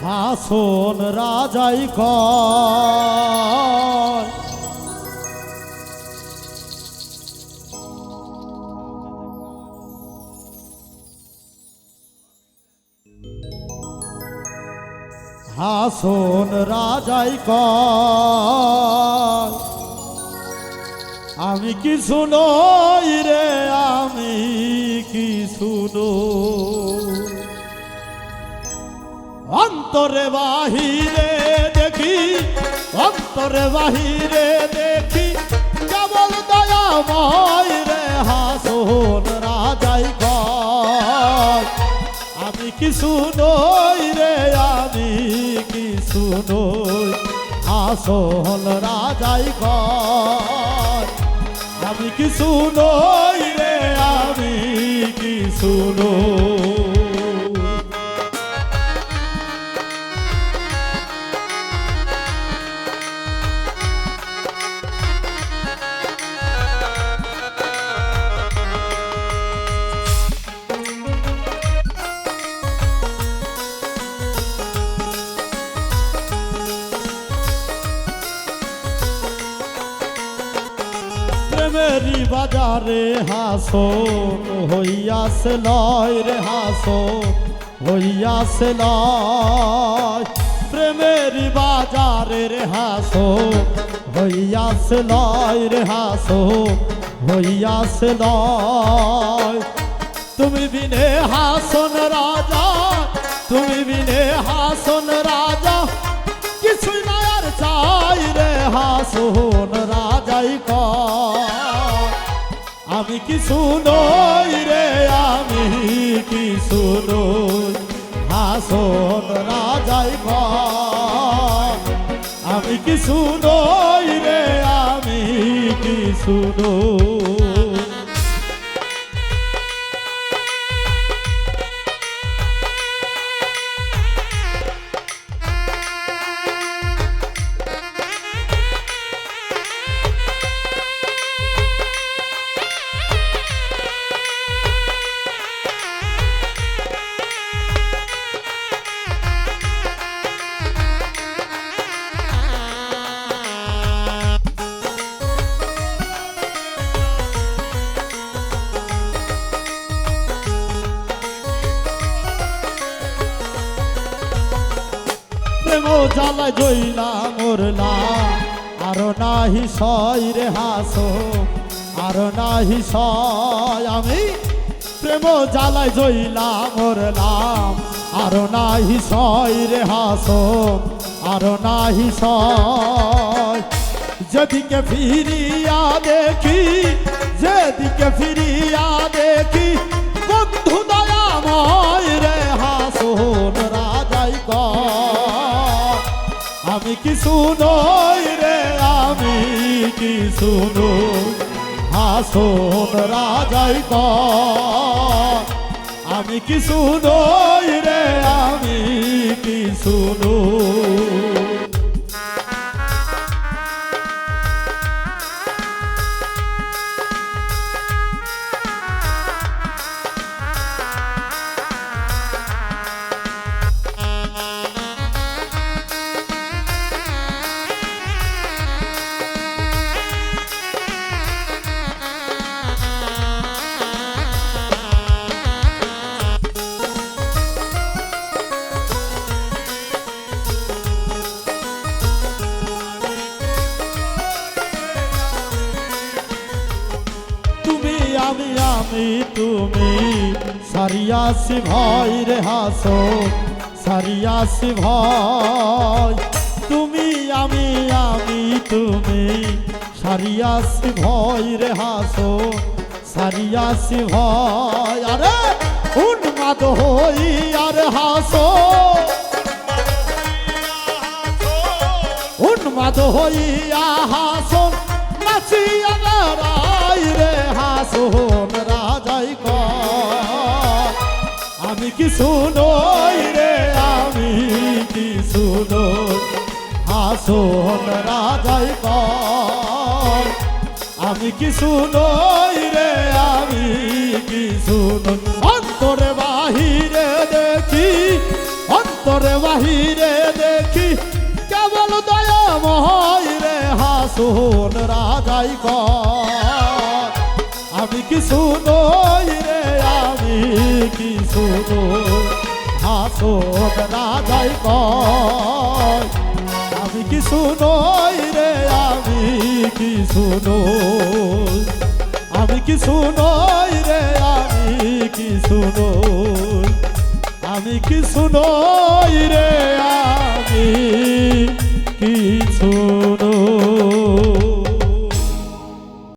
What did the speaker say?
হাসন রাজাই কয় হাসন রাজাই কয় আমি কি শুনো রে আমি কি শুনো অন্তরে বাহিরে দেখি, অন্তরে বাহিরে দেখি, কেবল দয়াময় রে হাসন রাজাই আমি কি শুনই রে, আমি কি শুনই হাসন রাজাই আমি কি শুনই রে, আমি কি শুনই প্রেমেরি বাজারে হাসন হইয়াছে লয় রে হাসন হইয়াছে লয়। প্রেমেরি বাজারে রে হাসন হইয়াছে লয় রে হাসন হইয়াছে লয়। তুমি বিনে হাসন রাজা, তুমি বিনে হাসন রাজা, কিছুই না আর চাই রে হাসন আমি কি শুনই রে, আমি কি শুনই হাসন রাজাই আমি কি শুনই রে, আমি কি শুনই প্রেম জ্বালায় জইলা মরলা। আর নাহি সয় রে হাস, আর নাহি সয়। আমি প্রেম জ্বালায় জইলা মরলাম আর নাহি সয় রে হাস, আর নাহি সয়। যেদিকে ফিরিয়া দেখি, যেদিকে ফিরিয়া আমি নই রে, আমি কি শুনো হাসন রাজাই কয় আমি কিছু নই রে, আমি কিছু শুনো আমি তুমি। সারিয়াসি ভয় রে হাসো সারিয়াসি ভয়। তুমি আমি আমি তুমি। সারিয়াসি ভয় রে হাসো সারিয়াসি ভয়। আরে উন্মাদ হই আর হাসো। উন্মাদ হইয়া হাসন নাচিয়া আমি কি রে, আমি কি শুনই হাসন রাজাই আমি কি শুনই রে, আমি কি শুনই অন্তরে বাহিরে দেখি, অন্তরে বাহিরে দেখি, কেবল দয়াময় রে হাসুন রাজাই কর আমি কি আমি কি শুনো হাসুন রাজাই কর আমি কি শুনোই রে, আমি কি শুনো আমি কি শুনোই রে, আমি কি শুনো আমি কি শুনোই রে?